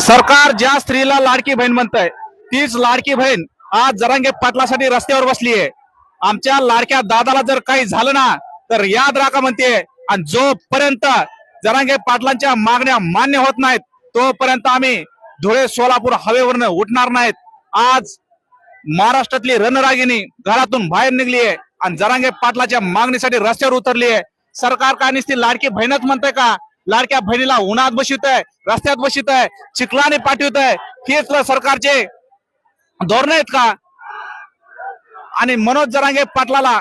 सरकार ज्या स्त्रीला लाडकी बहीण म्हणतंय तीच लाडकी बहीण आज जरांगे पाटलासाठी रस्त्यावर बसली आहे आमच्या लाडक्या दादाला जर काही झालं ना तर याद राखा म्हणते. आणि जोपर्यंत जरांगे पाटलांच्या मागण्या मान्य होत नाहीत तोपर्यंत आम्ही धुळे सोलापूर हवेवरनं उठणार नाहीत. आज महाराष्ट्रातली रणरागिणी घरातून बाहेर निघली आहे आणि जरांगे पाटलाच्या मागणीसाठी रस्त्यावर उतरली आहे सरकार काय नुसती लाडकी बहीणच म्हणते का? लाडक्या बहिणीला उन्हात बसवित आहे रस्त्यात बसवित आहे चिखलाने पाठवित आहे हेच सरकारचे धोरण आहेत का? आणि मनोज जरांगे पाटलाला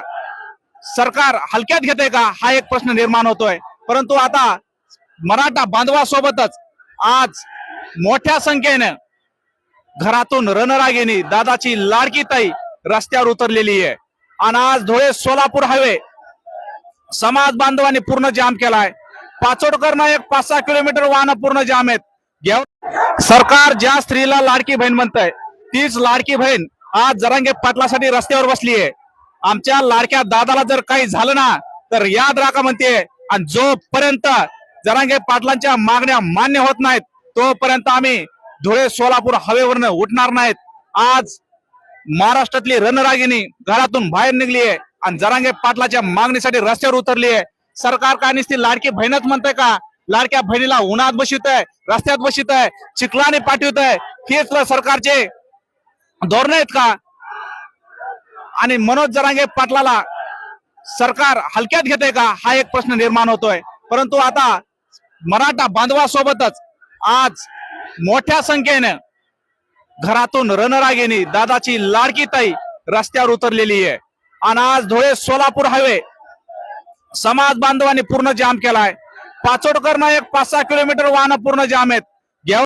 सरकार हलक्यात घेते का? हा एक प्रश्न निर्माण होतोय. परंतु आता मराठा बांधवासोबतच आज मोठ्या संख्येनं घरातून रणरागिणी दादाची लाडकी ताई रस्त्यावर उतरलेली आहे. आणि आज धुळे सोलापूर हायवे समाज बांधवांनी पूर्ण जाम केलाय. पाचोडकर एक पाच सहा किलोमीटर वाहन पूर्ण जाम आहेत. सरकार ज्या स्त्रीला लाडकी बहीण म्हणतंय तीच लाडकी बहीण आज जरांगे पाटलासाठी रस्त्यावर बसली आहे. आमच्या लाडक्या दादाला जर काही झालं ना तर याद राखा म्हणते आणि जोपर्यंत जरांगे पाटलांच्या मागण्या मान्य होत नाहीत तोपर्यंत आम्ही धुळे सोलापूर हवेवरनं उठणार नाहीत. आज महाराष्ट्रातली रणरागिणी घरातून बाहेर निघली आहे आणि जरांगे पाटलाच्या मागणीसाठी रस्त्यावर उतरली आहे सरकार काय नुसती? लाडकी बहीणच म्हणते का? लाडक्या बहिणीला उन्हात बसवित आहे रस्त्यात बसवित आहे चिखलाने पाठवित आहे हेच सरकारचे धोरण आहेत का? आणि मनोज जरांगे पाटलाला सरकार हलक्यात घेते का? हा एक प्रश्न निर्माण होतोय. परंतु आता मराठा बांधवासोबतच आज मोठ्या संख्येनं घरातून रणरागिणी दादाची लाडकी ताई रस्त्यावर उतरलेली आहे. आणि आज धुळे सोलापूर हायवे समाज बांधवांनी पूर्ण जाम केलाय. पाचोडकर एक पाच सहा किलोमीटर वाहन पूर्ण जाम आहेत.